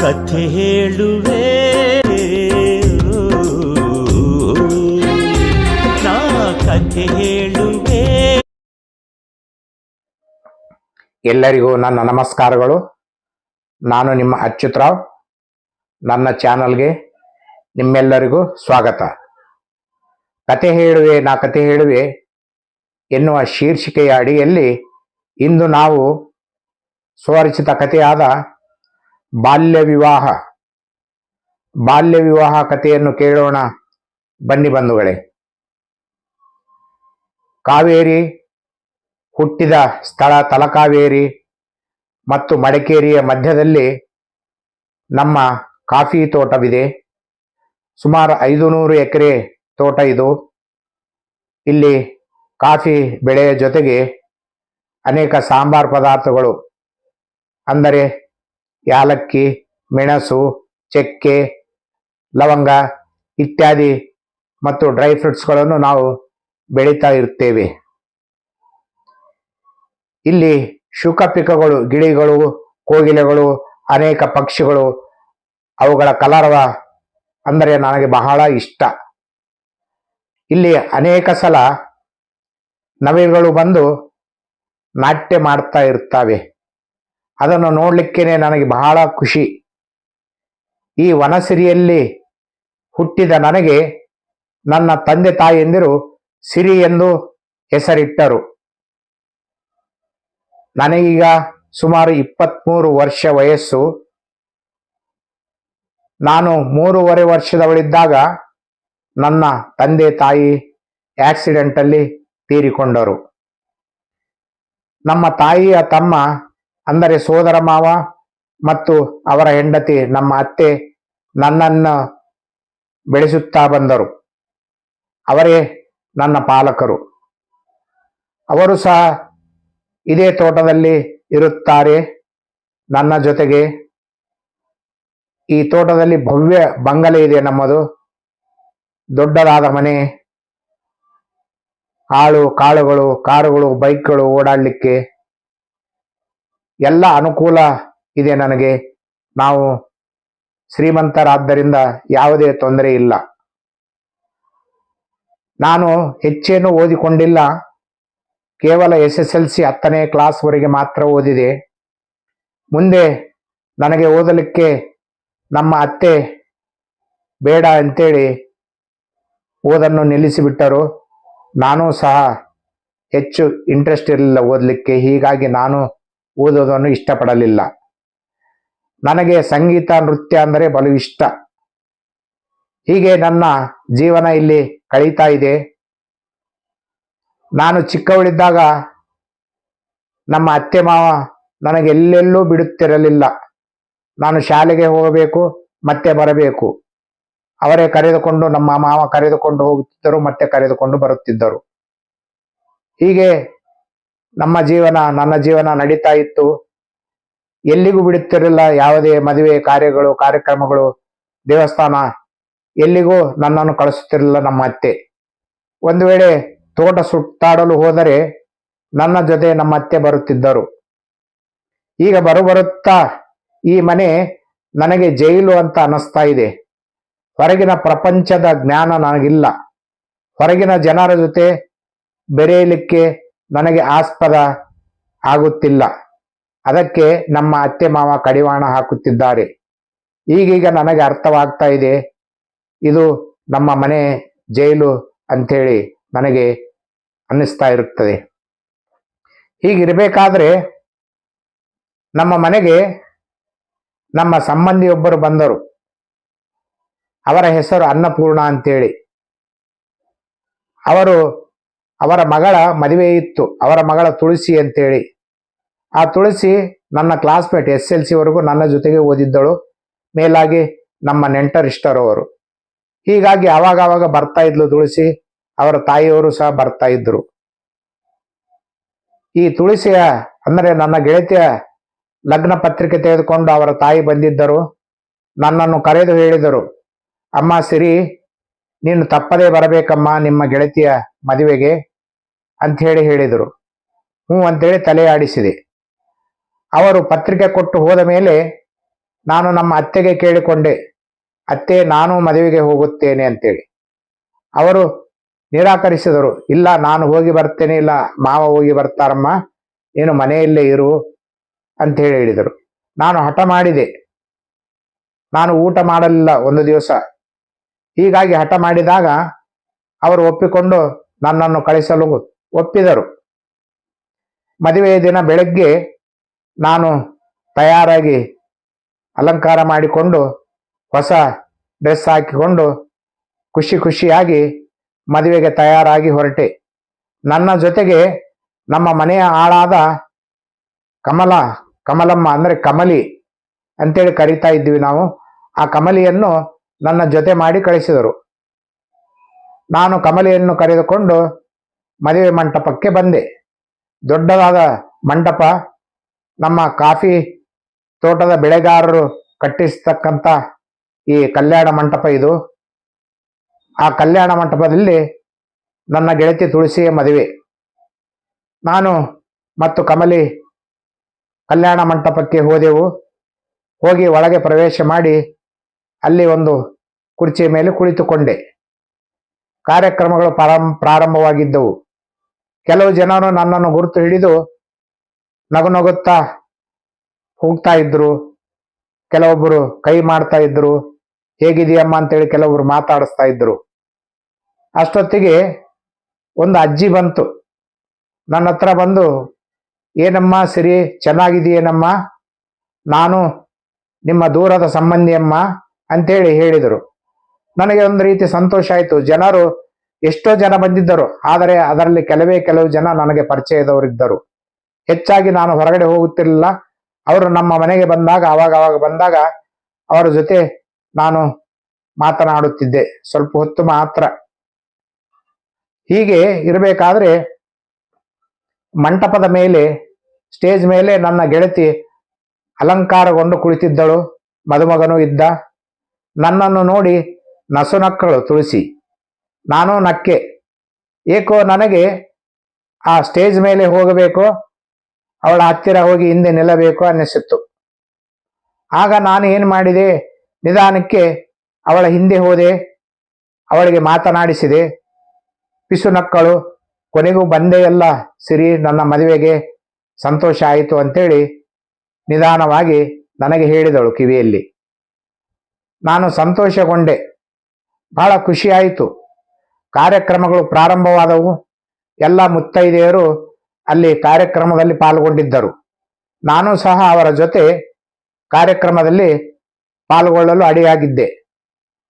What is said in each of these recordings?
ಕಥೆ ಹೇಳುವೆ. ಕಥೆ ಹೇಳುವೆ. ಎಲ್ಲರಿಗೂ ನನ್ನ ನಮಸ್ಕಾರಗಳು. ನಾನು ನಿಮ್ಮ ಅಚ್ಯುತರಾವ್. ನನ್ನ ಚಾನಲ್ಗೆ ನಿಮ್ಮೆಲ್ಲರಿಗೂ ಸ್ವಾಗತ. ಕತೆ ಹೇಳುವೆ, ನಾ ಕತೆ ಹೇಳುವೆ ಎನ್ನುವ ಶೀರ್ಷಿಕೆಯ ಅಡಿಯಲ್ಲಿ ಇಂದು ನಾವು ಸ್ವರಚಿತ ಕಥೆಯಾದ ಬಾಲ್ಯ ವಿವಾಹ. ಬಾಲ್ಯ ವಿವಾಹ ಕಥೆಯನ್ನು ಕೇಳೋಣ. ಬನ್ನಿ ಬಂಧುಗಳೇ. ಕಾವೇರಿ ಹುಟ್ಟಿದ ಸ್ಥಳ ತಲಕಾವೇರಿ ಮತ್ತು ಮಡಿಕೇರಿಯ ಮಧ್ಯದಲ್ಲಿ ನಮ್ಮ ಕಾಫಿ ತೋಟವಿದೆ. ಸುಮಾರು ಐದು ನೂರು ಎಕರೆ ತೋಟ ಇದು. ಇಲ್ಲಿ ಕಾಫಿ ಬೆಳೆಯ ಜೊತೆಗೆ ಅನೇಕ ಸಾಂಬಾರ್ ಪದಾರ್ಥಗಳು. ಅಂದರೆ ಯಾಲಕ್ಕಿ, ಮೆಣಸು, ಚಕ್ಕೆ, ಲವಂಗ ಇತ್ಯಾದಿ ಮತ್ತು ಡ್ರೈ ಫ್ರೂಟ್ಸ್ಗಳನ್ನು ನಾವು ಬೆಳೀತಾ ಇರ್ತೇವೆ. ಇಲ್ಲಿ ಶುಕಪಿಕಗಳು ಗಿಳಿಗಳು, ಕೋಗಿಲೆಗಳು, ಅನೇಕ ಪಕ್ಷಿಗಳು ಅವುಗಳ ಕಲರವ ಅಂದರೆ ನನಗೆ ಬಹಳ ಇಷ್ಟ. ಇಲ್ಲಿ ಅನೇಕ ಸಲ ನವಿಗಳು ಬಂದು ನಾಟ್ಯ ಮಾಡ್ತಾ ಇರ್ತವೆ. ಅದನ್ನು ನೋಡಲಿಕ್ಕೇನೆ ನನಗೆ ಬಹಳ ಖುಷಿ. ಈ ವನಸಿರಿಯಲ್ಲಿ ಹುಟ್ಟಿದ ನನಗೆ ನನ್ನ ತಂದೆ ತಾಯಿಯಂದಿರು ಸಿರಿ ಎಂದು ಹೆಸರಿಟ್ಟರು. ನನಗೀಗ ಸುಮಾರು ಇಪ್ಪತ್ತ್ಮೂರು ವರ್ಷ ವಯಸ್ಸು. ನಾನು ಮೂರುವರೆ ವರ್ಷದವಳಿದ್ದಾಗ ನನ್ನ ತಂದೆ ತಾಯಿ ಆಕ್ಸಿಡೆಂಟಲ್ಲಿ ತೀರಿಕೊಂಡರು. ನಮ್ಮ ತಾಯಿಯ ತಮ್ಮ ಅಂದರೆ ಸೋದರ ಮಾವ ಮತ್ತು ಅವರ ಹೆಂಡತಿ ನಮ್ಮ ಅತ್ತೆ ನನ್ನನ್ನು ಬೆಳೆಸುತ್ತಾ ಬಂದರು. ಅವರೇ ನನ್ನ ಪಾಲಕರು. ಅವರು ಸಹ ಇದೇ ತೋಟದಲ್ಲಿ ಇರುತ್ತಾರೆ. ನನ್ನ ಜೊತೆಗೆ ಈ ತೋಟದಲ್ಲಿ ಭವ್ಯ ಬಂಗಲೆ ಇದೆ ನಮ್ಮದು. ದೊಡ್ಡದಾದ ಮನೆ. ಆಳು ಕಾಳುಗಳು, ಕಾರುಗಳು, ಬೈಕ್ಗಳು ಓಡಾಡಲಿಕ್ಕೆ ಎಲ್ಲ ಅನುಕೂಲ ಇದೆ ನನಗೆ. ನಾವು ಶ್ರೀಮಂತರಾದ್ದರಿಂದ ಯಾವುದೇ ತೊಂದರೆ ಇಲ್ಲ. ನಾನು ಹೆಚ್ಚೇನು ಓದಿಕೊಂಡಿಲ್ಲ. ಕೇವಲ ಎಸ್ ಎಸ್ ಎಲ್ ಸಿ ಹತ್ತನೇ ಕ್ಲಾಸ್ವರೆಗೆ ಮಾತ್ರ ಓದಿದೆ. ಮುಂದೆ ನನಗೆ ಓದಲಿಕ್ಕೆ ನಮ್ಮ ಅತ್ತೆ ಬೇಡ ಅಂತೇಳಿ ಓದನ್ನು ನಿಲ್ಲಿಸಿಬಿಟ್ಟರು. ನಾನು ಸಹ ಹೆಚ್ಚು ಇಂಟ್ರೆಸ್ಟ್ ಇರಲಿಲ್ಲ ಓದಲಿಕ್ಕೆ. ಹೀಗಾಗಿ ನಾನು ಓದೋದನ್ನು ಇಷ್ಟಪಡಲಿಲ್ಲ. ನನಗೆ ಸಂಗೀತ, ನೃತ್ಯ ಅಂದರೆ ಬಲು ಇಷ್ಟ. ಹೀಗೆ ನನ್ನ ಜೀವನ ಇಲ್ಲಿ ಕಳೀತಾ ಇದೆ. ನಾನು ಚಿಕ್ಕವಳಿದ್ದಾಗ ನಮ್ಮ ಅತ್ತೆ ಮಾವ ನನಗೆ ಎಲ್ಲೆಲ್ಲೂ ಬಿಡುತ್ತಿರಲಿಲ್ಲ. ನಾನು ಶಾಲೆಗೆ ಹೋಗಬೇಕು, ಮತ್ತೆ ಬರಬೇಕು. ಅವರೇ ಕರೆದುಕೊಂಡು, ನಮ್ಮ ಮಾವ ಕರೆದುಕೊಂಡು ಹೋಗುತ್ತಿದ್ದರು, ಮತ್ತೆ ಕರೆದುಕೊಂಡು ಬರುತ್ತಿದ್ದರು. ಹೀಗೆ ನಮ್ಮ ಜೀವನ, ನನ್ನ ಜೀವನ ನಡೀತಾ ಇತ್ತು. ಎಲ್ಲಿಗೂ ಬಿಡುತ್ತಿರಲಿಲ್ಲ ಯಾವುದೇ ಮದುವೆ ಕಾರ್ಯಗಳು, ಕಾರ್ಯಕ್ರಮಗಳು, ದೇವಸ್ಥಾನ. ಎಲ್ಲಿಗೂ ನನ್ನನ್ನು ಕಳಿಸುತ್ತಿರಲಿಲ್ಲ ನಮ್ಮ ಅತ್ತೆ. ಒಂದು ವೇಳೆ ತೋಟ ಸುತ್ತಾಡಲು ಹೋದರೆ ನನ್ನ ಜೊತೆ ನಮ್ಮ ಅತ್ತೆ ಬರುತ್ತಿದ್ದರು. ಈಗ ಬರು ಬರುತ್ತಾ ಈ ಮನೆ ನನಗೆ ಜೈಲು ಅಂತ ಅನ್ನಿಸ್ತಾ ಇದೆ. ಹೊರಗಿನ ಪ್ರಪಂಚದ ಜ್ಞಾನ ನನಗಿಲ್ಲ. ಹೊರಗಿನ ಜನರ ಜೊತೆ ಬೆರೆಯಲಿಕ್ಕೆ ನನಗೆ ಆಸ್ಪದ ಆಗುತ್ತಿಲ್ಲ. ಅದಕ್ಕೆ ನಮ್ಮ ಅತ್ತೆ ಮಾವ ಕಡಿವಾಣ ಹಾಕುತ್ತಿದ್ದಾರೆ. ಈಗೀಗ ನನಗೆ ಅರ್ಥವಾಗ್ತಾ ಇದೆ. ಇದು ನಮ್ಮ ಮನೆ ಜೈಲು ಅಂಥೇಳಿ ನನಗೆ ಅನ್ನಿಸ್ತಾ ಇರುತ್ತದೆ. ಹೀಗಿರಬೇಕಾದ್ರೆ ನಮ್ಮ ಮನೆಗೆ ನಮ್ಮ ಸಂಬಂಧಿಯೊಬ್ಬರು ಬಂದರು. ಅವರ ಹೆಸರು ಅನ್ನಪೂರ್ಣ ಅಂತೇಳಿ ಅವರು ಅವರ ಮಗಳ ಮದುವೆ ಇತ್ತು. ಅವರ ಮಗಳ ತುಳಸಿ ಅಂತೇಳಿ. ಆ ತುಳಸಿ ನನ್ನ ಕ್ಲಾಸ್ಮೇಟ್ ಎಸ್ ಎಲ್ ಸಿವರೆಗೂ ನನ್ನ ಜೊತೆಗೆ ಓದಿದ್ದಳು. ಮೇಲಾಗಿ ನಮ್ಮ ನೆಂಟರಿಷ್ಟರು ಅವರು. ಹೀಗಾಗಿ ಅವಾಗ ಬರ್ತಾ ಇದ್ಲು ತುಳಸಿ. ಅವರ ತಾಯಿಯವರು ಸಹ ಬರ್ತಾ ಇದ್ರು. ಈ ತುಳಸಿಯ ಅಂದರೆ ನನ್ನ ಗೆಳತಿಯ ಲಗ್ನ ಪತ್ರಿಕೆ ತೆಗೆದುಕೊಂಡು ಅವರ ತಾಯಿ ಬಂದಿದ್ದರು. ನನ್ನನ್ನು ಕರೆದು ಹೇಳಿದರು, ಅಮ್ಮ, ಸಿರಿ, ನೀನು ತಪ್ಪದೇ ಬರಬೇಕಮ್ಮ ನಿಮ್ಮ ಗೆಳತಿಯ ಮದುವೆಗೆ. ಅಂಥೇಳಿ ಹೇಳಿದರು. ಹ್ಞೂ ಅಂತೇಳಿ ತಲೆ ಆಡಿಸಿದೆ. ಅವರು ಪತ್ರಿಕೆ ಕೊಟ್ಟು ಹೋದ ಮೇಲೆ ನಾನು ನಮ್ಮ ಅತ್ತೆಗೆ ಕೇಳಿಕೊಂಡೆ, ಅತ್ತೆ, ನಾನು ಮದುವೆಗೆ ಹೋಗುತ್ತೇನೆ ಅಂತೇಳಿ ಅವರು ನಿರಾಕರಿಸಿದರು, ಇಲ್ಲ, ನಾನು ಹೋಗಿ ಬರ್ತೇನೆ, ಇಲ್ಲ, ಮಾವ ಹೋಗಿ ಬರ್ತಾರಮ್ಮ, ನೀನು ಮನೆಯಲ್ಲೇ ಇರು ಅಂತ ಹೇಳಿ ಹೇಳಿದರು. ನಾನು ಹಠ ಮಾಡಿದೆ. ನಾನು ಊಟ ಮಾಡಲಿಲ್ಲ ಒಂದು ದಿವಸ. ಹೀಗಾಗಿ ಹಠ ಮಾಡಿದಾಗ ಅವರು ಒಪ್ಪಿಕೊಂಡು ನನ್ನನ್ನು ಕಳಿಸಲು ಒಪ್ಪಿದರು. ಮದುವೆಯ ದಿನ ಬೆಳಗ್ಗೆ ನಾನು ತಯಾರಾಗಿ ಅಲಂಕಾರ ಮಾಡಿಕೊಂಡು ಹೊಸ ಡ್ರೆಸ್ ಹಾಕಿಕೊಂಡು ಖುಷಿ ಖುಷಿಯಾಗಿ ಮದುವೆಗೆ ತಯಾರಾಗಿ ಹೊರಟೆ. ನನ್ನ ಜೊತೆಗೆ ನಮ್ಮ ಮನೆಯ ಆಳಾದ ಕಮಲ, ಕಮಲಮ್ಮ ಅಂದರೆ ಕಮಲಿ ಅಂತೇಳಿ ಕರಿತಾ ಇದ್ವಿ ನಾವು. ಆ ಕಮಲಿಯನ್ನು ನನ್ನ ಜೊತೆ ಮಾಡಿ ಕಳಿಸಿದರು. ನಾನು ಕಮಲಿಯನ್ನು ಕರೆದುಕೊಂಡು ಮದುವೆ ಮಂಟಪಕ್ಕೆ ಬಂದೆ. ದೊಡ್ಡದಾದ ಮಂಟಪ, ನಮ್ಮ ಕಾಫಿ ತೋಟದ ಬೆಳೆಗಾರರು ಕಟ್ಟಿಸ್ತಕ್ಕಂಥ ಈ ಕಲ್ಯಾಣ ಮಂಟಪ ಇದು. ಆ ಕಲ್ಯಾಣ ಮಂಟಪದಲ್ಲಿ ನನ್ನ ಗೆಳತಿ ತುಳಸಿಯ ಮದುವೆ. ನಾನು ಮತ್ತು ಕಮಲಿ ಕಲ್ಯಾಣ ಮಂಟಪಕ್ಕೆ ಹೋದೆವು. ಹೋಗಿ ಒಳಗೆ ಪ್ರವೇಶ ಮಾಡಿ ಅಲ್ಲಿ ಒಂದು ಕುರ್ಚಿಯ ಮೇಲೆ ಕುಳಿತುಕೊಂಡೆ. ಕಾರ್ಯಕ್ರಮಗಳು ಪ್ರಾರಂಭ ಪ್ರಾರಂಭವಾಗಿದ್ದವು. ಕೆಲವು ಜನರು ನನ್ನನ್ನು ಗುರುತು ಹಿಡಿದು ನಗು ನಗುತ್ತಾ ಹೋಗ್ತಾ ಇದ್ರು. ಕೆಲವೊಬ್ಬರು ಕೈ ಮಾಡ್ತಾ ಇದ್ರು. ಹೇಗಿದೆಯಮ್ಮ ಅಂತೇಳಿ ಕೆಲವೊಬ್ರು ಮಾತಾಡಿಸ್ತಾ ಇದ್ರು. ಅಷ್ಟೊತ್ತಿಗೆ ಒಂದು ಅಜ್ಜಿ ಬಂತು. ನನ್ನ ಹತ್ರ ಬಂದು, ಏನಮ್ಮ ಸರಿ ಚೆನ್ನಾಗಿದೆಯೇನಮ್ಮ ನಾನು ನಿಮ್ಮ ದೂರದ ಸಂಬಂಧಿಯಮ್ಮ? ಅಂತೇಳಿ ಹೇಳಿದರು. ನನಗೆ ಒಂದು ರೀತಿ ಸಂತೋಷ ಆಯಿತು. ಜನರು ಎಷ್ಟೋ ಜನ ಬಂದಿದ್ದರು, ಆದರೆ ಅದರಲ್ಲಿ ಕೆಲವೇ ಕೆಲವು ಜನ ನನಗೆ ಪರಿಚಯದವರಿದ್ದರು. ಹೆಚ್ಚಾಗಿ ನಾನು ಹೊರಗಡೆ ಹೋಗುತ್ತಿರಲಿಲ್ಲ. ಅವರು ನಮ್ಮ ಮನೆಗೆ ಬಂದಾಗ ಅವಾಗ ಅವಾಗ ಬಂದಾಗ ಅವರ ಜೊತೆ ನಾನು ಮಾತನಾಡುತ್ತಿದ್ದೆ. ಸ್ವಲ್ಪ ಹೊತ್ತು ಮಾತ್ರ. ಹೀಗೆ ಇರಬೇಕಾದ್ರೆ ಮಂಟಪದ ಮೇಲೆ, ಸ್ಟೇಜ್ ಮೇಲೆ ನನ್ನ ಗೆಳತಿ ಅಲಂಕಾರಗೊಂಡು ಕುಳಿತಿದ್ದಳು. ಮದುಮಗನೂ ಇದ್ದ. ನನ್ನನ್ನು ನೋಡಿ ನಸುನಕ್ಕಳು ತುಳಸಿ. ನಾನು ನಕ್ಕೆ. ಏಕೋ ನನಗೆ ಆ ಸ್ಟೇಜ್ ಮೇಲೆ ಹೋಗಬೇಕು? ಅವಳ ಹತ್ತಿರ ಹೋಗಿ ಹಿಂದೆ ನಿಲ್ಲಬೇಕು ಅನ್ನಿಸಿತ್ತು. ಆಗ ನಾನು ಏನು ಮಾಡಿದೆ? ನಿಧಾನಕ್ಕೆ ಅವಳ ಹಿಂದೆ ಹೋದೆ. ಅವಳಿಗೆ ಮಾತನಾಡಿಸಿದೆ. ಪಿಸು ನಕ್ಕಳು, ಕೊನೆಗೂ ಬಂದೇ ಎಲ್ಲ ಸಿರಿ, ನನ್ನ ಮದುವೆಗೆ ಸಂತೋಷ ಆಯಿತು ಅಂತೇಳಿ ನಿಧಾನವಾಗಿ ನನಗೆ ಹೇಳಿದಳು ಕಿವಿಯಲ್ಲಿ. ನಾನು ಸಂತೋಷಗೊಂಡೆ. ಬಹಳ ಖುಷಿಯಾಯಿತು ಕಾರ್ಯಕ್ರಮಗಳು ಪ್ರಾರಂಭವಾದವು. ಎಲ್ಲ ಮುತ್ತೈದೆಯರು ಅಲ್ಲಿ ಕಾರ್ಯಕ್ರಮದಲ್ಲಿ ಪಾಲ್ಗೊಂಡಿದ್ದರು. ನಾನು ಸಹ ಅವರ ಜೊತೆ ಕಾರ್ಯಕ್ರಮದಲ್ಲಿ ಪಾಲ್ಗೊಳ್ಳಲು ಅಡಿಯಾಗಿದ್ದೆ,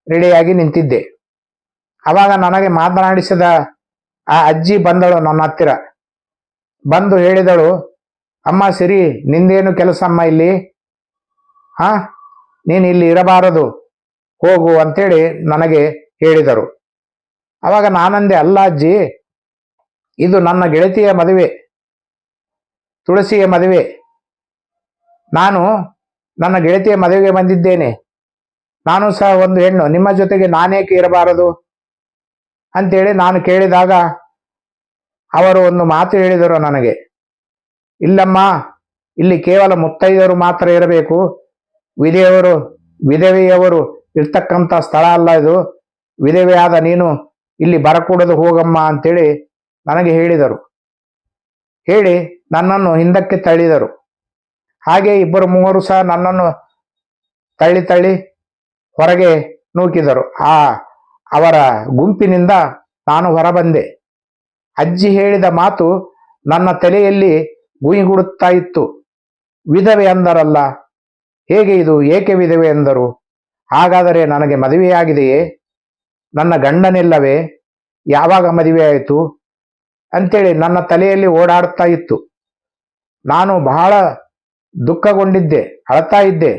ರೆಡಿಯಾಗಿ ನಿಂತಿದ್ದೆ. ಅವಾಗ ನನಗೆ ಮಾತನಾಡಿಸಿದ ಆ ಅಜ್ಜಿ ಬಂದಳು ನನ್ನ ಹತ್ತಿರ. ಬಂದು ಹೇಳಿದಳು, ಅಮ್ಮ ಸಿರಿ, ನಿಂದೇನು ಕೆಲಸ ಅಮ್ಮ ಇಲ್ಲಿ? ಹಾ, ನೀನು ಇಲ್ಲಿ ಇರಬಾರದು, ಹೋಗು ಅಂತೇಳಿ ನನಗೆ ಹೇಳಿದರು. ಅವಾಗ ನಾನಂದೆ ಅಲ್ಲ ಅಜ್ಜಿ ಇದು ನನ್ನ ಗೆಳತಿಯ ಮದುವೆ, ತುಳಸಿಯ ಮದುವೆ. ನಾನು ನನ್ನ ಗೆಳತಿಯ ಮದುವೆಗೆ ಬಂದಿದ್ದೇನೆ. ನಾನು ಸಹ ಒಂದು ಹೆಣ್ಣು. ನಿಮ್ಮ ಜೊತೆಗೆ ನಾನೇಕೆ ಇರಬಾರದು ಅಂತೇಳಿ ನಾನು ಕೇಳಿದಾಗ ಅವರು ಒಂದು ಮಾತು ಹೇಳಿದರು ನನಗೆ. ಇಲ್ಲಮ್ಮ, ಇಲ್ಲಿ ಕೇವಲ ಮುತ್ತೈದರು ಮಾತ್ರ ಇರಬೇಕು. ವಿಧೆಯವರು ವಿಧವೆಯವರು ಇರ್ತಕ್ಕಂಥ ಸ್ಥಳ ಅಲ್ಲ ಇದು. ವಿಧವೆಯಾದ ನೀನು ಇಲ್ಲಿ ಬರಕೂಡದು ಹೋಗಮ್ಮ ಅಂತೇಳಿ ನನಗೆ ಹೇಳಿದರು. ಹೇಳಿ ನನ್ನನ್ನು ಹಿಂದಕ್ಕೆ ತಳ್ಳಿದರು. ಹಾಗೆ ಇಬ್ಬರು ಮೂವರು ಸಹ ನನ್ನನ್ನು ತಳ್ಳಿ ತಳ್ಳಿ ಹೊರಗೆ ನೂಕಿದರು. ಆ ಅವರ ಗುಂಪಿನಿಂದ ನಾನು ಹೊರಬಂದೆ. ಅಜ್ಜಿ ಹೇಳಿದ ಮಾತು ನನ್ನ ತಲೆಯಲ್ಲಿ ಗುಯಿಗುಡುತ್ತಾ ಇತ್ತು. ವಿಧವೆ ಅಂದರಲ್ಲ, ಹೇಗೆ ಇದು ಏಕೆ ವಿಧವೆ ಎಂದರು? ಹಾಗಾದರೆ ನನಗೆ ಮದುವೆಯಾಗಿದೆಯೇ? ನನ್ನ ಗಂಡನಿಲ್ಲವೇ? ಯಾವಾಗ ಮದುವೆ ಆಯಿತು? ಅಂತೇಳಿ ನನ್ನ ತಲೆಯಲ್ಲಿ ಓಡಾಡ್ತಾ ಇತ್ತು. ನಾನು ಬಹಳ ದುಃಖಗೊಂಡಿದ್ದೆ, ಅಳ್ತಾ ಇದ್ದೆ.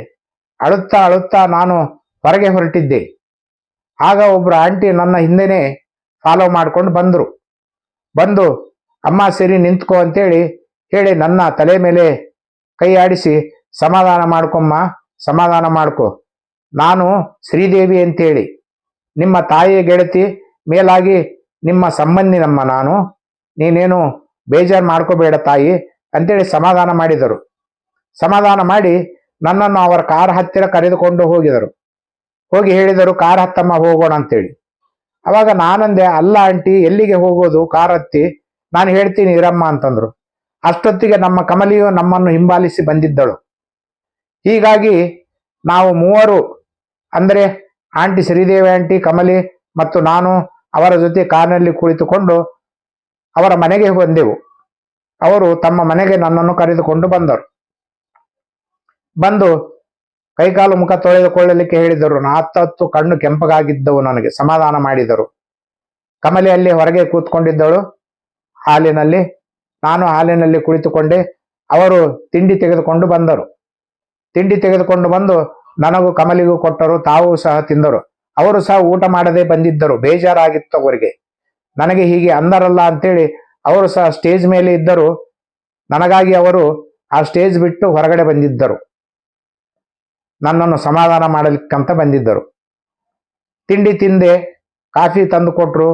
ಅಳುತ್ತಾ ಅಳುತ್ತಾ ನಾನು ಹೊರಗೆ ಹೊರಟಿದ್ದೆ. ಆಗ ಒಬ್ಬರು ಆಂಟಿ ನನ್ನ ಹಿಂದೆನೆ ಫಾಲೋ ಮಾಡ್ಕೊಂಡು ಬಂದರು. ಬಂದು, ಅಮ್ಮ ಸರಿ ನಿಂತ್ಕೋ ಅಂತೇಳಿ ಹೇಳಿ ನನ್ನ ತಲೆ ಮೇಲೆ ಕೈ ಆಡಿಸಿ, ಸಮಾಧಾನ ಮಾಡ್ಕೊಮ್ಮ, ಸಮಾಧಾನ ಮಾಡ್ಕೊ. ನಾನು ಶ್ರೀದೇವಿ ಅಂತೇಳಿ ನಿಮ್ಮ ತಾಯಿ ಗೆಳತಿ ಮೇಲಾಗಿ ನಿಮ್ಮ ಸಂಬಂಧಿನಮ್ಮ ನಾನು. ನೀನೇನು ಬೇಜಾರು ಮಾಡ್ಕೋಬೇಡ ತಾಯಿ ಅಂತೇಳಿ ಸಮಾಧಾನ ಮಾಡಿದರು. ಸಮಾಧಾನ ಮಾಡಿ ನನ್ನನ್ನು ಅವರ ಕಾರ್ ಹತ್ತಿರ ಕರೆದುಕೊಂಡು ಹೋಗಿದರು. ಹೋಗಿ ಹೇಳಿದರು, ಕಾರ್ ಹತ್ತಮ್ಮ, ಹೋಗೋಣ ಅಂತೇಳಿ. ಅವಾಗ ನಾನಂದೆ, ಅಲ್ಲ ಆಂಟಿ, ಎಲ್ಲಿಗೆ ಹೋಗೋದು? ಕಾರ್ ಹತ್ತಿ. ನಾನು ಹೇಳ್ತೀನಿ, ಇರಮ್ಮ ಅಂತಂದ್ರು. ಅಷ್ಟೊತ್ತಿಗೆ ನಮ್ಮ ಕಮಲಿಯು ನಮ್ಮನ್ನು ಹಿಂಬಾಲಿಸಿ ಬಂದಿದ್ದಳು. ಹೀಗಾಗಿ ನಾವು ಮೂವರು, ಅಂದರೆ ಆಂಟಿ ಶ್ರೀದೇವಿ, ಆಂಟಿ ಕಮಲಿ ಮತ್ತು ನಾನು ಅವರ ಜೊತೆ ಕಾರಿನಲ್ಲಿ ಕುಳಿತುಕೊಂಡು ಅವರ ಮನೆಗೆ ಬಂದೆವು. ಅವರು ತಮ್ಮ ಮನೆಗೆ ನನ್ನನ್ನು ಕರೆದುಕೊಂಡು ಬಂದರು. ಬಂದು ಕೈಕಾಲು ಮುಖ ತೊಳೆದುಕೊಳ್ಳಲಿಕ್ಕೆ ಹೇಳಿದರು. ನಾ ಹತ್ತತ್ತು ಕಣ್ಣು ಕೆಂಪಗಾಗಿದ್ದವು ನನಗೆ. ಸಮಾಧಾನ ಮಾಡಿದರು. ಕಮಲಿ ಅಲ್ಲಿ ಹೊರಗೆ ಕೂತ್ಕೊಂಡಿದ್ದಳು. ಹಾಲಿನಲ್ಲಿ, ನಾನು ಹಾಲಿನಲ್ಲಿ ಕುಳಿತುಕೊಂಡೆ. ಅವರು ತಿಂಡಿ ತೆಗೆದುಕೊಂಡು ಬಂದರು. ತಿಂಡಿ ತೆಗೆದುಕೊಂಡು ಬಂದು ನನಗೂ ಕಮಲಿಗೂ ಕೊಟ್ಟರು, ತಾವು ಸಹ ತಿಂದರು. ಅವರು ಸಹ ಊಟ ಮಾಡದೆ ಬಂದಿದ್ದರು, ಬೇಜಾರಾಗಿತ್ತು ಅವರಿಗೆ. ನನಗೆ ಹೀಗೆ ಅಂದರಲ್ಲ ಅಂತೇಳಿ ಅವರು ಸಹ ಸ್ಟೇಜ್ ಮೇಲೆ ಇದ್ದರು. ನನಗಾಗಿ ಅವರು ಆ ಸ್ಟೇಜ್ ಬಿಟ್ಟು ಹೊರಗಡೆ ಬಂದಿದ್ದರು. ನನ್ನನ್ನು ಸಮಾಧಾನ ಮಾಡಲಿಕ್ಕಂತ ಬಂದಿದ್ದರು. ತಿಂಡಿ ತಿಂದೆ, ಕಾಫಿ ತಂದು ಕೊಟ್ಟರು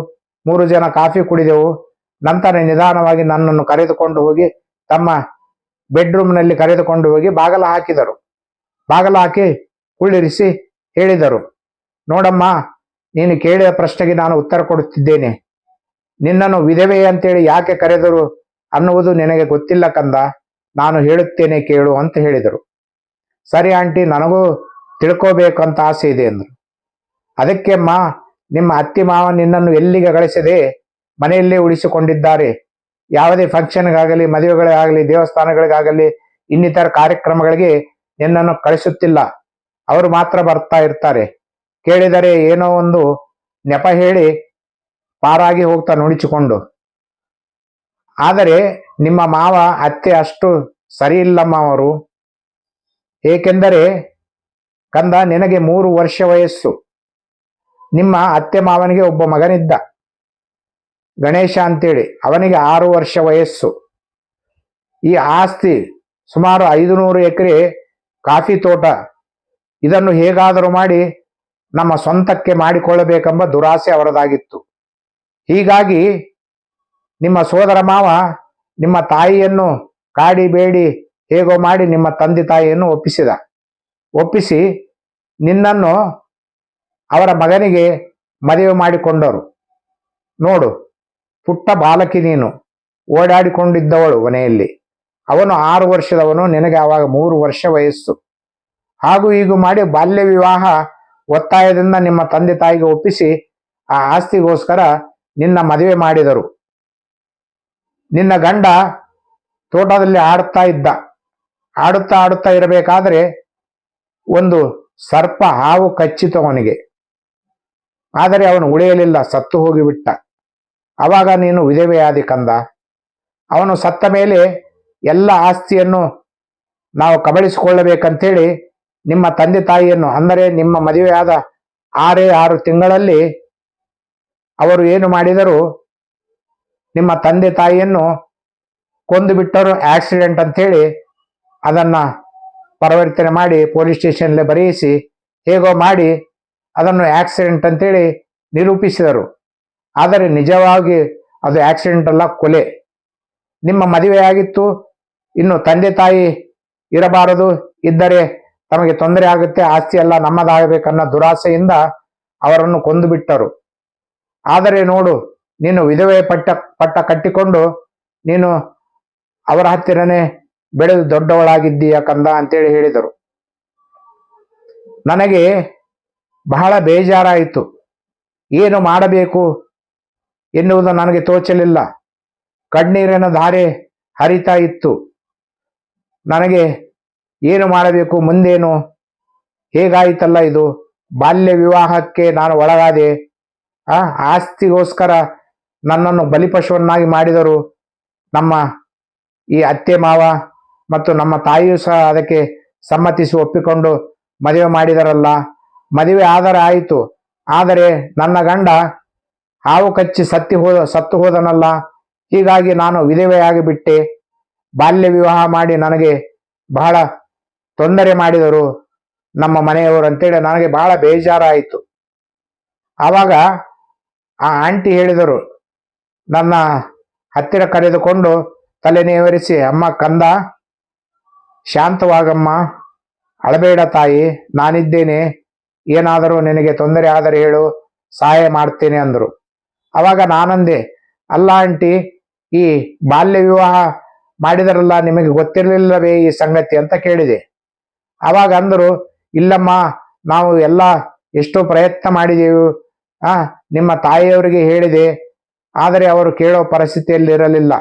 ಮೂರು ಜನ ಕಾಫಿ ಕುಡಿದೆವು. ನಂತರ ನಿಧಾನವಾಗಿ ನನ್ನನ್ನು ಕರೆದುಕೊಂಡು ಹೋಗಿ ತಮ್ಮ ಬೆಡ್ರೂಮ್ನಲ್ಲಿ ಕರೆದುಕೊಂಡು ಹೋಗಿ ಬಾಗಲ ಹಾಕಿದರು. ಬಾಗಲ ಹಾಕಿ ಕುಳ್ಳಿರಿಸಿ ಹೇಳಿದರು. ನೋಡಮ್ಮ, ನೀನು ಕೇಳಿದ ಪ್ರಶ್ನೆಗೆ ನಾನು ಉತ್ತರ ಕೊಡುತ್ತಿದ್ದೇನೆ. ನಿನ್ನನ್ನು ವಿಧವೆ ಅಂತೇಳಿ ಯಾಕೆ ಕರೆದರು ಅನ್ನುವುದು ನಿನಗೆ ಗೊತ್ತಿಲ್ಲ ಕಂದ. ನಾನು ಹೇಳುತ್ತೇನೆ ಕೇಳು ಅಂತ ಹೇಳಿದರು. ಸರಿ ಆಂಟಿ, ನನಗೂ ತಿಳ್ಕೋಬೇಕು ಅಂತ ಆಸೆ ಇದೆ ಎಂದರು. ಅದಕ್ಕೆಮ್ಮ ನಿಮ್ಮ ಅತ್ತಿ ಮಾವ ನಿನ್ನನ್ನು ಎಲ್ಲಿಗೆ ಗಳಿಸದೆ ಮನೆಯಲ್ಲೇ ಉಳಿಸಿಕೊಂಡಿದ್ದಾರೆ. ಯಾವುದೇ ಫಂಕ್ಷನ್ಗಾಗಲಿ ಮದುವೆಗಳಿಗಾಗಲಿ ದೇವಸ್ಥಾನಗಳಿಗಾಗಲಿ, ಇನ್ನಿತರ ಕಾರ್ಯಕ್ರಮಗಳಿಗೆ ನಿನ್ನನ್ನು ಕಳಿಸುತ್ತಿಲ್ಲ. ಅವರು ಮಾತ್ರ ಬರ್ತಾ ಇರ್ತಾರೆ. ಕೇಳಿದರೆ ಏನೋ ಒಂದು ನೆಪ ಹೇಳಿ ಪಾರಾಗಿ ಹೋಗ್ತಾ ನುಣಿಚಿಕೊಂಡು, ಆದರೆ ನಿಮ್ಮ ಮಾವ ಅತ್ತೆ ಅಷ್ಟು ಸರಿ ಇಲ್ಲಮ್ಮ ಅವರು. ಏಕೆಂದರೆ ಕಂದ ನಿನಗೆ ಮೂರು ವರ್ಷ ವಯಸ್ಸು. ನಿಮ್ಮ ಅತ್ತೆ ಮಾವನಿಗೆ ಒಬ್ಬ ಮಗನಿದ್ದ. ಗಣೇಶ ಅಂತೇಳಿ ಅವನಿಗೆ ಆರು ವರ್ಷ ವಯಸ್ಸು. ಈ ಆಸ್ತಿ ಸುಮಾರು ಐದುನೂರು ಎಕರೆ ಕಾಫಿ ತೋಟ ಇದನ್ನು ಹೇಗಾದರೂ ಮಾಡಿ ನಮ್ಮ ಸ್ವಂತಕ್ಕೆ ಮಾಡಿಕೊಳ್ಳಬೇಕೆಂಬ ದುರಾಸೆ ಅವರದಾಗಿತ್ತು. ಹೀಗಾಗಿ ನಿಮ್ಮ ಸೋದರ ಮಾವ ನಿಮ್ಮ ತಾಯಿಯನ್ನು ಕಾಡಿ ಬೇಡಿ ಹೇಗೋ ಮಾಡಿ ನಿಮ್ಮ ತಂದೆ ತಾಯಿಯನ್ನು ಒಪ್ಪಿಸಿದ. ಒಪ್ಪಿಸಿ ನಿನ್ನನ್ನು ಅವರ ಮಗನಿಗೆ ಮದುವೆ ಮಾಡಿಕೊಂಡರು. ನೋಡು, ಪುಟ್ಟ ಬಾಲಕಿ ನೀನು, ಓಡಾಡಿಕೊಂಡಿದ್ದವಳು ಮನೆಯಲ್ಲಿ. ಅವನು ಆರು ವರ್ಷದವನು, ನಿನಗೆ ಆವಾಗ ಮೂರು ವರ್ಷ ವಯಸ್ಸು. ಹಾಗೂ ಹೀಗೂ ಮಾಡಿ ಬಾಲ್ಯ ವಿವಾಹ ಒತ್ತಾಯದಿಂದ ನಿಮ್ಮ ತಂದೆ ತಾಯಿಗೆ ಒಪ್ಪಿಸಿ ಆ ಆಸ್ತಿಗೋಸ್ಕರ ನಿನ್ನ ಮದುವೆ ಮಾಡಿದರು. ನಿನ್ನ ಗಂಡ ತೋಟದಲ್ಲಿ ಆಡುತ್ತಾ ಇದ್ದ. ಆಡುತ್ತಾ ಆಡುತ್ತಾ ಇರಬೇಕಾದ್ರೆ ಒಂದು ಸರ್ಪ ಹಾವು ಕಚ್ಚಿತು ಅವನಿಗೆ. ಆದರೆ ಅವನು ಉಳಿಯಲಿಲ್ಲ, ಸತ್ತು ಹೋಗಿಬಿಟ್ಟ. ಅವಾಗ ನೀನು ವಿಧವೆಯಾದಿ ಕಂದ. ಅವನು ಸತ್ತ ಮೇಲೆ ಎಲ್ಲ ಆಸ್ತಿಯನ್ನು ನಾವು ಕಬಳಿಸಿಕೊಳ್ಳಬೇಕಂತೇಳಿ ನಿಮ್ಮ ತಂದೆ ತಾಯಿಯನ್ನು ಅಂದರೆ ನಿಮ್ಮ ಮದುವೆಯಾದ ಆರೇ ಆರು ತಿಂಗಳಲ್ಲಿ ಅವರು ಏನು ಮಾಡಿದರು? ನಿಮ್ಮ ತಂದೆ ತಾಯಿಯನ್ನು ಕೊಂದು ಬಿಟ್ಟರು ಆಕ್ಸಿಡೆಂಟ್ ಅಂತೇಳಿ ಅದನ್ನ ಪರಿವರ್ತನೆ ಮಾಡಿ ಪೊಲೀಸ್ ಸ್ಟೇಷನ್ಲೆ ಬರೆಯಿಸಿ, ಹೇಗೋ ಮಾಡಿ ಅದನ್ನು ಆಕ್ಸಿಡೆಂಟ್ ಅಂತೇಳಿ ನಿರೂಪಿಸಿದರು. ಆದರೆ ನಿಜವಾಗಿ ಅದು ಆಕ್ಸಿಡೆಂಟ್ ಅಲ್ಲ, ಕೊಲೆ. ನಿಮ್ಮ ಮದುವೆಯಾಗಿತ್ತು, ಇನ್ನು ತಂದೆ ತಾಯಿ ಇರಬಾರದು, ಇದ್ದರೆ ತಮಗೆ ತೊಂದರೆ ಆಗುತ್ತೆ, ಆಸ್ತಿ ಎಲ್ಲ ನಮ್ಮದಾಗಬೇಕನ್ನೋ ದುರಾಸೆಯಿಂದ ಅವರನ್ನು ಕೊಂದು ಬಿಟ್ಟರು. ಆದರೆ ನೋಡು, ನೀನು ವಿಧವೆ ಪಟ್ಟ ಪಟ್ಟ ಕಟ್ಟಿಕೊಂಡು ನೀನು ಅವರ ಹತ್ತಿರನೇ ಬೆಳೆದು ದೊಡ್ಡವಳಾಗಿದ್ದೀಯ ಕಂದ ಅಂತೇಳಿ ಹೇಳಿದರು. ನನಗೆ ಬಹಳ ಬೇಜಾರಾಯಿತು. ಏನು ಮಾಡಬೇಕು ಎನ್ನುವುದು ನನಗೆ ತೋಚಲಿಲ್ಲ. ಕಣ್ಣೀರಿನ ಧಾರೆ ಹರಿತಾ ಇತ್ತು. ನನಗೆ ಏನು ಮಾಡಬೇಕು, ಮುಂದೇನು? ಹೇಗಾಯಿತಲ್ಲ ಇದು? ಬಾಲ್ಯ ವಿವಾಹಕ್ಕೆ ನಾನು ಒಳಗಾದೆ. ಆ, ಆಸ್ತಿಗೋಸ್ಕರ ನನ್ನನ್ನು ಬಲಿಪಶುವನ್ನಾಗಿ ಮಾಡಿದರು ನಮ್ಮ ಈ ಅತ್ತೆ ಮಾವ ಮತ್ತು ನಮ್ಮ ತಾಯಿಯೂ ಸಹ ಅದಕ್ಕೆ ಸಮ್ಮತಿಸಿ ಒಪ್ಪಿಕೊಂಡು ಮದುವೆ ಮಾಡಿದರಲ್ಲ. ಮದುವೆ ಆದರೆ ಆಯಿತು. ಆದರೆ ನನ್ನ ಗಂಡ ಹಾವು ಕಚ್ಚಿ ಸತ್ತಿ ಹೋದ, ಸತ್ತು ಹೋದನಲ್ಲ. ಹೀಗಾಗಿ ನಾನು ವಿಧವೆಯಾಗಿ ಬಿಟ್ಟೆ ಬಾಲ್ಯ ವಿವಾಹ ಮಾಡಿ ನನಗೆ ಬಹಳ ತೊಂದರೆ ಮಾಡಿದರು. ನಮ್ಮ ಮನೆಯವರು ಅಂತೇಳಿ ನನಗೆ ಬಹಳ ಬೇಜಾರಾಯಿತು. ಆವಾಗ ಆ ಆಂಟಿ ಹೇಳಿದರು, ನನ್ನ ಹತ್ತಿರ ಕರೆದುಕೊಂಡು ತಲೆ ನೇವರಿಸಿ, ಅಮ್ಮ ಕಂದ, ಶಾಂತವಾಗಮ್ಮ, ಅಳಬೇಡ ತಾಯಿ, ನಾನಿದ್ದೇನೆ, ಏನಾದರೂ ನಿನಗೆ ತೊಂದರೆ ಆದರೆ ಹೇಳು, ಸಹಾಯ ಮಾಡ್ತೇನೆ ಅಂದರು. ಅವಾಗ ನಾನಂದೆ, ಅಲ್ಲ ಆಂಟಿ, ಈ ಬಾಲ್ಯ ವಿವಾಹ ಮಾಡಿದರಲ್ಲ, ನಿಮಗೆ ಗೊತ್ತಿರಲಿಲ್ಲವೇ ಈ ಸಂಗತಿ ಅಂತ ಕೇಳಿದೆ. ಅವಾಗ ಅಂದರು, ಇಲ್ಲಮ್ಮ, ನಾವು ಎಲ್ಲ ಎಷ್ಟೋ ಪ್ರಯತ್ನ ಮಾಡಿದೆವು. ಆ, ನಿಮ್ಮ ತಾಯಿಯವರಿಗೆ ಹೇಳಿದೆ. ಆದರೆ ಅವರು ಕೇಳೋ ಪರಿಸ್ಥಿತಿಯಲ್ಲಿರಲಿಲ್ಲ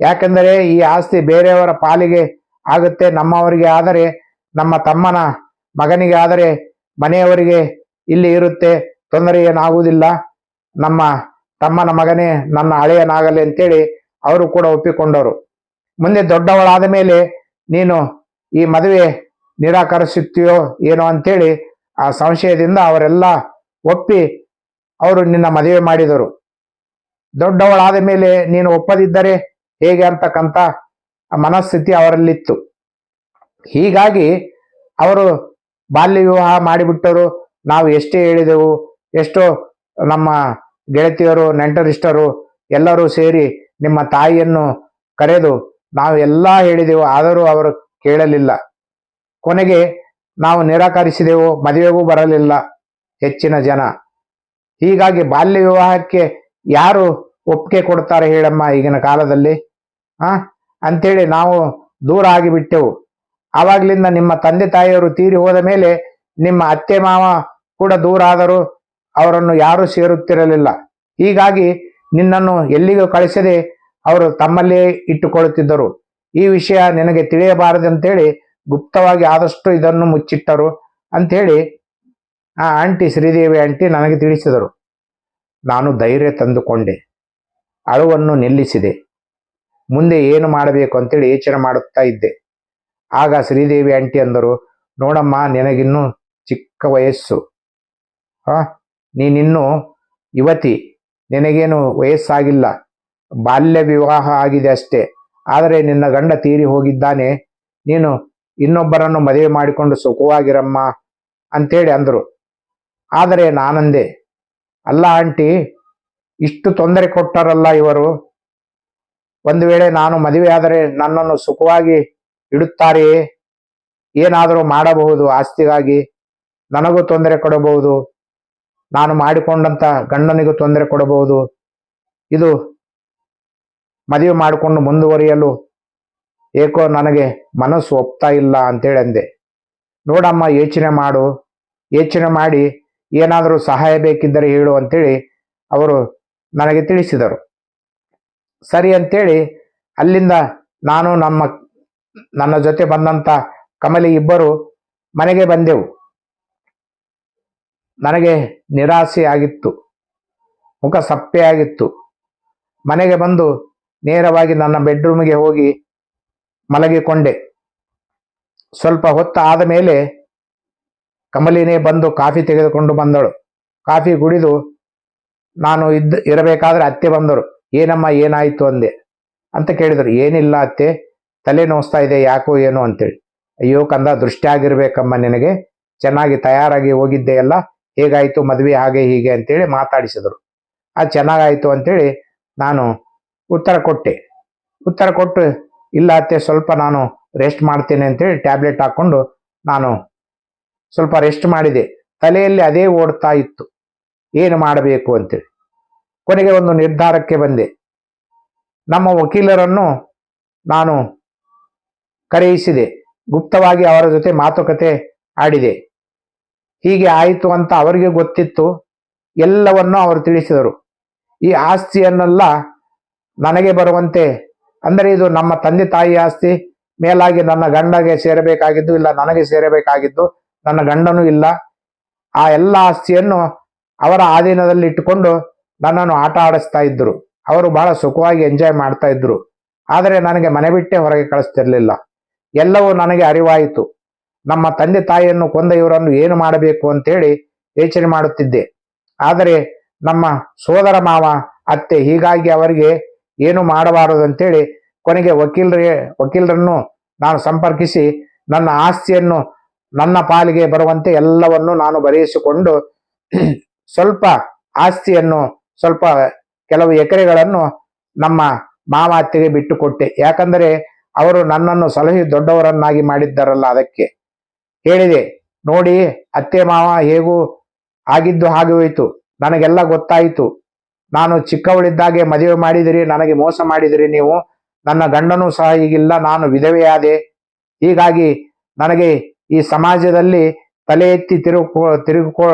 ಯಾಕೆಂದರೆ ಈ ಆಸ್ತಿ ಬೇರೆಯವರ ಪಾಲಿಗೆ ಆಗುತ್ತೆ. ನಮ್ಮವರಿಗೆ ಆದರೆ, ನಮ್ಮ ತಮ್ಮನ ಮಗನಿಗೆ ಆದರೆ ಮನೆಯವರಿಗೆ ಇಲ್ಲಿ ಇರುತ್ತೆ. ತೊಂದರೆ ಏನಾಗುವುದಿಲ್ಲ ನಮ್ಮ ತಮ್ಮನ ಮಗನೇ ನನ್ನ ಹಳೆಯನಾಗಲಿ ಅಂತೇಳಿ ಅವರು ಕೂಡ ಒಪ್ಪಿಕೊಂಡರು. ಮುಂದೆ ದೊಡ್ಡವಳಾದ ಮೇಲೆ ನೀನು ಈ ಮದುವೆ ನಿರಾಕರಿಸುತ್ತೀಯೋ ಏನೋ ಅಂತೇಳಿ ಆ ಸಂಶಯದಿಂದ ಅವರೆಲ್ಲ ಒಪ್ಪಿ ಅವರು ನಿನ್ನ ಮದುವೆ ಮಾಡಿದರು. ದೊಡ್ಡವಳಾದ ಮೇಲೆ ನೀನು ಒಪ್ಪದಿದ್ದರೆ ಹೇಗೆ ಅಂತಕ್ಕಂಥ ಮನಸ್ಥಿತಿ ಅವರಲ್ಲಿತ್ತು. ಹೀಗಾಗಿ ಅವರು ಬಾಲ್ಯ ವಿವಾಹ ಮಾಡಿಬಿಟ್ಟರು. ನಾವು ಎಷ್ಟೇ ಹೇಳಿದೆವು, ಎಷ್ಟೋ ನಮ್ಮ ಗೆಳತಿಯರು, ನೆಂಟರಿಷ್ಟರು ಎಲ್ಲರೂ ಸೇರಿ ನಿಮ್ಮ ತಾಯಿಯನ್ನು ಕರೆದು ನಾವು ಎಲ್ಲ ಹೇಳಿದೆವು, ಆದರೂ ಅವರು ಕೇಳಲಿಲ್ಲ. ಕೊನೆಗೆ ನಾವು ನಿರಾಕರಿಸಿದೆವು ಮದುವೆಗೂ ಬರಲಿಲ್ಲ ಹೆಚ್ಚಿನ ಜನ. ಹೀಗಾಗಿ ಬಾಲ್ಯ ವಿವಾಹಕ್ಕೆ ಯಾರು ಒಪ್ಪಿಗೆ ಕೊಡ್ತಾರೆ ಹೇಳಮ್ಮ ಈಗಿನ ಕಾಲದಲ್ಲಿ? ಆ? ಅಂಥೇಳಿ ನಾವು ದೂರ ಆಗಿಬಿಟ್ಟೆವು. ಆವಾಗ್ಲಿಂದ ನಿಮ್ಮ ತಂದೆ ತಾಯಿಯವರು ತೀರಿ ಹೋದ ಮೇಲೆ ನಿಮ್ಮ ಅತ್ತೆ ಮಾವ ಕೂಡ ದೂರ ಆದರೂ ಅವರನ್ನು ಯಾರೂ ಸೇರುತ್ತಿರಲಿಲ್ಲ. ಹೀಗಾಗಿ ನಿನ್ನನ್ನು ಎಲ್ಲಿಗೂ ಕಳಿಸದೆ ಅವರು ತಮ್ಮಲ್ಲೇ ಇಟ್ಟುಕೊಳ್ಳುತ್ತಿದ್ದರು. ಈ ವಿಷಯ ನಿನಗೆ ತಿಳಿಯಬಾರದಂತೇಳಿ ಗುಪ್ತವಾಗಿ ಆದಷ್ಟು ಇದನ್ನು ಮುಚ್ಚಿಟ್ಟರು ಅಂಥೇಳಿ ಆ ಆಂಟಿ, ಶ್ರೀದೇವಿ ಆಂಟಿ ನನಗೆ ತಿಳಿಸಿದರು. ನಾನು ಧೈರ್ಯ ತಂದುಕೊಂಡೆ. ಅಳುವನ್ನು ನಿಲ್ಲಿಸಿದೆ. ಮುಂದೆ ಏನು ಮಾಡಬೇಕು ಅಂತೇಳಿ ಯೋಚನೆ ಮಾಡುತ್ತಾ ಇದ್ದೆ. ಆಗ ಶ್ರೀದೇವಿ ಆಂಟಿ ಅಂದರು, ನೋಡಮ್ಮ, ನಿನಗಿನ್ನೂ ಚಿಕ್ಕ ವಯಸ್ಸು. ಹಾ, ನೀನಿನ್ನು ಯುವತಿ, ನಿನಗೇನು ವಯಸ್ಸಾಗಿಲ್ಲ. ಬಾಲ್ಯ ವಿವಾಹ ಆಗಿದೆ ಅಷ್ಟೇ. ಆದರೆ ನಿನ್ನ ಗಂಡ ತೀರಿ ಹೋಗಿದ್ದಾನೆ. ನೀನು ಇನ್ನೊಬ್ಬರನ್ನು ಮದುವೆ ಮಾಡಿಕೊಂಡು ಸುಖವಾಗಿರಮ್ಮ ಅಂತೇಳಿ ಅಂದರು. ಆದರೆ ನಾನಂದೆ, ಅಲ್ಲ ಆಂಟಿ, ಇಷ್ಟು ತೊಂದರೆ ಕೊಟ್ಟಾರಲ್ಲ ಇವರು. ಒಂದು ವೇಳೆ ನಾನು ಮದುವೆಯಾದರೆ ನನ್ನನ್ನು ಸುಖವಾಗಿ ಇಡುತ್ತಾರೆಯೇ ಏನಾದರೂ ಮಾಡಬಹುದು ಆಸ್ತಿಗಾಗಿ? ನನಗೂ ತೊಂದರೆ ಕೊಡಬಹುದು. ನಾನು ಮಾಡಿಕೊಂಡಂತ ಗಂಡನಿಗೂ ತೊಂದರೆ ಕೊಡಬಹುದು. ಇದು ಮದುವೆ ಮಾಡಿಕೊಂಡು ಮುಂದುವರಿಯಲು ಏಕೋ ನನಗೆ ಮನಸ್ಸು ಒಪ್ತಾ ಇಲ್ಲ ಅಂತೇಳಿ ಅಂದೆ ನೋಡಮ್ಮ, ಯೋಚನೆ ಮಾಡು. ಯೋಚನೆ ಮಾಡಿ ಏನಾದರೂ ಸಹಾಯ ಬೇಕಿದ್ದರೆ ಹೇಳು ಅಂತೇಳಿ ಅವರು ನನಗೆ ತಿಳಿಸಿದರು. ಸರಿ ಅಂತೇಳಿ ಅಲ್ಲಿಂದ ನಾನು ನಮ್ಮ, ನನ್ನ ಜೊತೆ ಬಂದಂತ ಕಮಲಿ ಇಬ್ಬರು ಮನೆಗೆ ಬಂದೆವು. ನನಗೆ ನಿರಾಸೆ ಆಗಿತ್ತು. ಮುಖ ಸಪ್ಪೆ ಆಗಿತ್ತು ಮನೆಗೆ ಬಂದು ನೇರವಾಗಿ ನನ್ನ ಬೆಡ್ರೂಮಿಗೆ ಹೋಗಿ ಮಲಗಿಕೊಂಡೆ. ಸ್ವಲ್ಪ ಹೊತ್ತು ಆದ ಮೇಲೆ ಕಮಲಿನೇ ಬಂದು ಕಾಫಿ ತೆಗೆದುಕೊಂಡು ಬಂದಳು. ಕಾಫಿ ಕುಡಿದು ನಾನು ಇದ್ದ ಇರಬೇಕಾದ್ರೆ ಅತ್ತೆ ಬಂದರು. ಏನಮ್ಮ ಏನಾಯ್ತು ಅಂದೆ. ಅಂತ ಕೇಳಿದರು. ಏನಿಲ್ಲ ಅತ್ತೆ, ತಲೆ ನೋಸ್ತಾ ಇದೆ, ಯಾಕೋ ಏನೋ ಅಂತೇಳಿ. ಅಯ್ಯೋ ಕಂದ ದೃಷ್ಟಿ ಆಗಿರ್ಬೇಕಮ್ಮ ನಿನಗೆ. ಚೆನ್ನಾಗಿ ತಯಾರಾಗಿ ಹೋಗಿದ್ದೆ ಎಲ್ಲ ಹೇಗಾಯ್ತು ಮದುವೆ ಹಾಗೆ ಹೀಗೆ ಅಂತೇಳಿ ಮಾತಾಡಿಸಿದರು. ಅದು ಚೆನ್ನಾಗಾಯಿತು ಅಂತೇಳಿ ನಾನು ಉತ್ತರ ಕೊಟ್ಟೆ. ಉತ್ತರ ಕೊಟ್ಟು ಇಲ್ಲ ಅತ್ತೆ, ಸ್ವಲ್ಪ ನಾನು ರೆಸ್ಟ್ ಮಾಡ್ತೇನೆ ಅಂತೇಳಿ ಟ್ಯಾಬ್ಲೆಟ್ ಹಾಕ್ಕೊಂಡು ನಾನು ಸ್ವಲ್ಪ ರೆಸ್ಟ್ ಮಾಡಿದೆ. ತಲೆಯಲ್ಲಿ ಅದೇ ಓಡ್ತಾ ಇತ್ತು. ಏನು ಮಾಡಬೇಕು ಅಂತೇಳಿ ಕೊನೆಗೆ ಒಂದು ನಿರ್ಧಾರಕ್ಕೆ ಬಂದೆ. ನಮ್ಮ ವಕೀಲರನ್ನು ನಾನು ಕರೆಯಿಸಿದೆ. ಗುಪ್ತವಾಗಿ ಅವರ ಜೊತೆ ಮಾತುಕತೆ ಆಡಿದೆ. ಹೀಗೆ ಆಯಿತು ಅಂತ ಅವರಿಗೆ ಗೊತ್ತಿತ್ತು. ಎಲ್ಲವನ್ನೂ ಅವರು ತಿಳಿಸಿದರು. ಈ ಆಸ್ತಿಯನ್ನೆಲ್ಲ ನನಗೆ ಬರುವಂತೆ ಅಂದರೆ ಇದು ನಮ್ಮ ತಂದೆ ತಾಯಿ ಆಸ್ತಿ, ಮೇಲಾಗಿ ನನ್ನ ಗಂಡಗೆ ಸೇರಬೇಕಾಗಿದ್ದು ಇಲ್ಲ, ನನಗೆ ಸೇರಬೇಕಾಗಿದ್ದು ನನ್ನ ಗಂಡನೂ ಇಲ್ಲ. ಆ ಎಲ್ಲ ಆಸ್ತಿಯನ್ನು ಅವರ ಆಧೀನದಲ್ಲಿ ಇಟ್ಟುಕೊಂಡು ನನ್ನನ್ನು ಆಟ ಆಡಿಸ್ತಾ ಇದ್ದರು. ಅವರು ಬಹಳ ಸುಖವಾಗಿ ಎಂಜಾಯ್ ಮಾಡ್ತಾ ಇದ್ರು ಆದರೆ ನನಗೆ ಮನೆ ಬಿಟ್ಟೆ ಹೊರಗೆ ಕಳಿಸ್ತಿರ್ಲಿಲ್ಲ. ಎಲ್ಲವೂ ನನಗೆ ಅರಿವಾಯಿತು. ನಮ್ಮ ತಂದೆ ತಾಯಿಯನ್ನು ಕೊಂದ ಇವರನ್ನು ಏನು ಮಾಡಬೇಕು ಅಂತೇಳಿ ಯೋಚನೆ ಮಾಡುತ್ತಿದ್ದೆ. ಆದರೆ ನಮ್ಮ ಸೋದರ ಮಾವ, ಅತ್ತೆ ಹೀಗಾಗಿ ಅವರಿಗೆ ಏನು ಮಾಡಬಾರದು ಅಂತೇಳಿ ಕೊನೆಗೆ ವಕೀಲರಿಗೆ ವಕೀಲರನ್ನು ನಾನು ಸಂಪರ್ಕಿಸಿ ನನ್ನ ಆಸ್ತಿಯನ್ನು ನನ್ನ ಪಾಲಿಗೆ ಬರುವಂತೆ ಎಲ್ಲವನ್ನು ನಾನು ಬರೆಯಿಸಿಕೊಂಡು ಸ್ವಲ್ಪ ಆಸ್ತಿಯನ್ನು, ಸ್ವಲ್ಪ ಕೆಲವು ಎಕರೆಗಳನ್ನು ನಮ್ಮ ಮಾವಾತ್ತಿಗೆ ಬಿಟ್ಟುಕೊಟ್ಟೆ. ಯಾಕಂದರೆ ಅವರು ನನ್ನನ್ನು ಸಲಹೆ ದೊಡ್ಡವರನ್ನಾಗಿ ಮಾಡಿದ್ದಾರಲ್ಲ ಅದಕ್ಕೆ. ಹೇಳಿದೆ, ನೋಡಿ, ಅತ್ತೆ ಮಾವ ಹೇಗೂ ಆಗಿದ್ದು ಹಾಗೆ ಹೋಯಿತು. ನನಗೆಲ್ಲ ಗೊತ್ತಾಯಿತು. ನಾನು ಚಿಕ್ಕವಳಿದ್ದಾಗೆ ಮದುವೆ ಮಾಡಿದಿರಿ, ನನಗೆ ಮೋಸ ಮಾಡಿದಿರಿ, ನೀವು ನನ್ನ ಗಂಡನೂ ಸಹ ಈಗಿಲ್ಲ ನಾನು ವಿಧವೆಯಾದೆ. ಹೀಗಾಗಿ ನನಗೆ ಈ ಸಮಾಜದಲ್ಲಿ ತಲೆ ಎತ್ತಿ ತಿರುಗು ತಿರುಗು,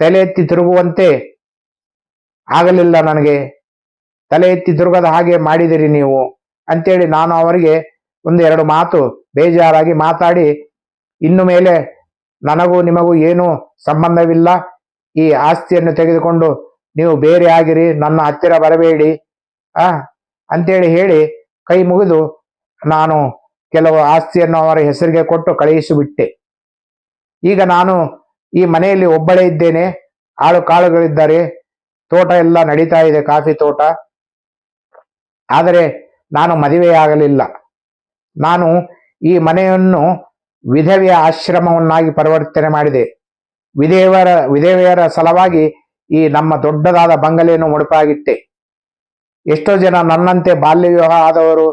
ತಲೆ ಎತ್ತಿ ತಿರುಗುವಂತೆ ಆಗಲಿಲ್ಲ ನನಗೆ. ತಲೆ ಎತ್ತಿ ತಿರುಗದ ಹಾಗೆ ಮಾಡಿದಿರಿ ನೀವು. ಅಂತೇಳಿ ನಾನು ಅವರಿಗೆ ಒಂದು ಎರಡು ಮಾತು ಬೇಜಾರಾಗಿ ಮಾತಾಡಿ, ಇನ್ನು ಮೇಲೆ ನನಗೂ ನಿಮಗೂ ಏನೂ ಸಂಬಂಧವಿಲ್ಲ. ಈ ಆಸ್ತಿಯನ್ನು ತೆಗೆದುಕೊಂಡು ನೀವು ಬೇರೆ ಆಗಿರಿ, ನನ್ನ ಹತ್ತಿರ ಬರಬೇಡಿ, ಆ, ಅಂತೇಳಿ ಹೇಳಿ ಕೈ ಮುಗಿದು ನಾನು ಕೆಲವು ಆಸ್ತಿಯನ್ನು ಅವರ ಹೆಸರಿಗೆ ಕೊಟ್ಟು ಕಳುಹಿಸಿಬಿಟ್ಟೆ. ಈಗ ನಾನು ಈ ಮನೆಯಲ್ಲಿ ಒಬ್ಬಳೇ ಇದ್ದೇನೆ, ಆಳು ಕಾಳುಗಳಿದ್ದಾರೆ, ತೋಟ ಎಲ್ಲ ನಡೀತಾ ಇದೆ, ಕಾಫಿ ತೋಟ. ಆದರೆ ನಾನು ಮದುವೆಯಾಗಲಿಲ್ಲ. ನಾನು ಈ ಮನೆಯನ್ನು ವಿಧವೆಯ ಆಶ್ರಮವನ್ನಾಗಿ ಪರಿವರ್ತನೆ ಮಾಡಿದೆ. ವಿಧೇವರ, ವಿಧವೆಯರ ಸಲುವಾಗಿ ಈ ನಮ್ಮ ದೊಡ್ಡದಾದ ಬಂಗಲೆಯನ್ನು ಮುಡುಪಾಗಿಟ್ಟೆ. ಎಷ್ಟೋ ಜನ ನನ್ನಂತೆ ಬಾಲ್ಯ ವಿವಾಹ ಆದವರು,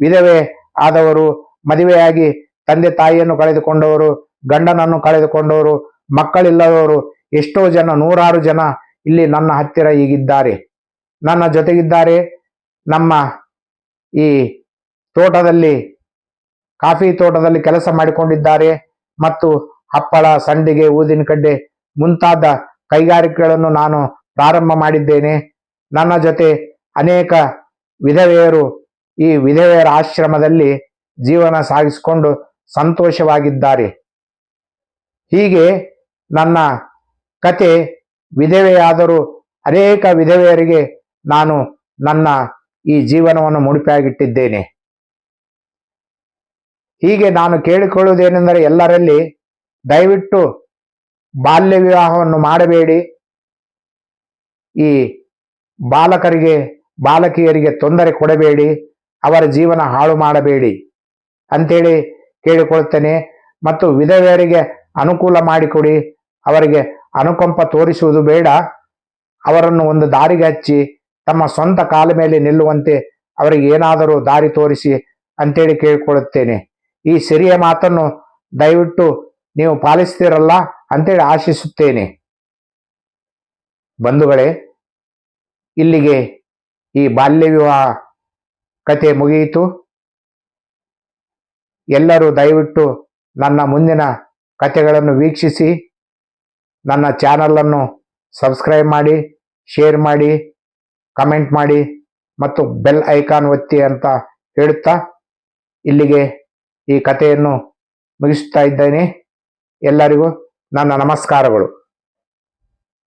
ವಿಧವೆ ಆದವರು, ಮದುವೆಯಾಗಿ ತಂದೆ ತಾಯಿಯನ್ನು ಕಳೆದುಕೊಂಡವರು, ಗಂಡನನ್ನು ಕಳೆದುಕೊಂಡವರು, ಮಕ್ಕಳಿಲ್ಲದವರು, ಎಷ್ಟೋ ಜನ, ನೂರಾರು ಜನ ಇಲ್ಲಿ ನನ್ನ ಹತ್ತಿರ ಈಗಿದ್ದಾರೆ. ನನ್ನ ಜೊತೆಗಿದ್ದಾರೆ ನಮ್ಮ ಈ ತೋಟದಲ್ಲಿ, ಕಾಫಿ ತೋಟದಲ್ಲಿ ಕೆಲಸ ಮಾಡಿಕೊಂಡಿದ್ದಾರೆ ಮತ್ತು ಹಪ್ಪಳ, ಸಂಡಿಗೆ ಊದಿನ ಕಡ್ಡೆ ಮುಂತಾದ ಕೈಗಾರಿಕೆಗಳನ್ನು ನಾನು ಪ್ರಾರಂಭ ಮಾಡಿದ್ದೇನೆ. ನನ್ನ ಜೊತೆ ಅನೇಕ ವಿಧವೆಯರು ಈ ವಿಧವೆಯರ ಆಶ್ರಮದಲ್ಲಿ ಜೀವನ ಸಾಗಿಸಿಕೊಂಡು ಸಂತೋಷವಾಗಿದ್ದಾರೆ. ಹೀಗೆ ನನ್ನ ಕತೆ ವಿಧವೆಯಾದರೂ ಅನೇಕ ವಿಧವೆಯರಿಗೆ ನಾನು ನನ್ನ ಈ ಜೀವನವನ್ನು ಮುಡಿಪಾಗಿಟ್ಟಿದ್ದೇನೆ. ಹೀಗೆ ನಾನು ಕೇಳಿಕೊಳ್ಳುವುದೇನೆಂದರೆ ಎಲ್ಲರಲ್ಲಿ ದಯವಿಟ್ಟು ಬಾಲ್ಯ ವಿವಾಹವನ್ನು ಮಾಡಬೇಡಿ. ಈ ಬಾಲಕರಿಗೆ, ಬಾಲಕಿಯರಿಗೆ ತೊಂದರೆ ಕೊಡಬೇಡಿ. ಅವರ ಜೀವನ ಹಾಳು ಮಾಡಬೇಡಿ. ಅಂತೇಳಿ ಕೇಳಿಕೊಳ್ಳುತ್ತೇನೆ. ಮತ್ತು ವಿಧವೆಯರಿಗೆ ಅನುಕೂಲ ಮಾಡಿಕೊಡಿ. ಅವರಿಗೆ ಅನುಕಂಪ ತೋರಿಸುವುದು ಬೇಡ. ಅವರನ್ನು ಒಂದು ದಾರಿಗೆ ಹಚ್ಚಿ, ತಮ್ಮ ಸ್ವಂತ ಕಾಲ ಮೇಲೆ ನಿಲ್ಲುವಂತೆ ಅವರಿಗೆ ಏನಾದರೂ ದಾರಿ ತೋರಿಸಿ ಅಂತೇಳಿ ಕೇಳಿಕೊಳ್ಳುತ್ತೇನೆ. ಈ ಸಿರಿಯ ಮಾತನ್ನು ದಯವಿಟ್ಟು ನೀವು ಪಾಲಿಸ್ತೀರಲ್ಲ ಅಂತೇಳಿ ಆಶಿಸುತ್ತೇನೆ. ಬಂಧುಗಳೇ, ಇಲ್ಲಿಗೆ ಈ ಬಾಲ್ಯ ವಿವಾಹ ಕತೆ ಮುಗಿಯಿತು. ಎಲ್ಲರೂ ದಯವಿಟ್ಟು ನನ್ನ ಮುಂದಿನ ಕತೆಗಳನ್ನು ವೀಕ್ಷಿಸಿ, ನನ್ನ ಚಾನಲನ್ನು ಸಬ್ಸ್ಕ್ರೈಬ್ ಮಾಡಿ, ಶೇರ್ ಮಾಡಿ, ಕಮೆಂಟ್ ಮಾಡಿ ಮತ್ತು ಬೆಲ್ ಐಕಾನ್ ಒತ್ತಿ ಅಂತ ಹೇಳುತ್ತಾ ಇಲ್ಲಿಗೆ ಈ ಕಥೆಯನ್ನು ಮುಗಿಸ್ತಾ ಇದ್ದೇನೆ. ಎಲ್ಲರಿಗೂ ನನ್ನ ನಮಸ್ಕಾರಗಳು.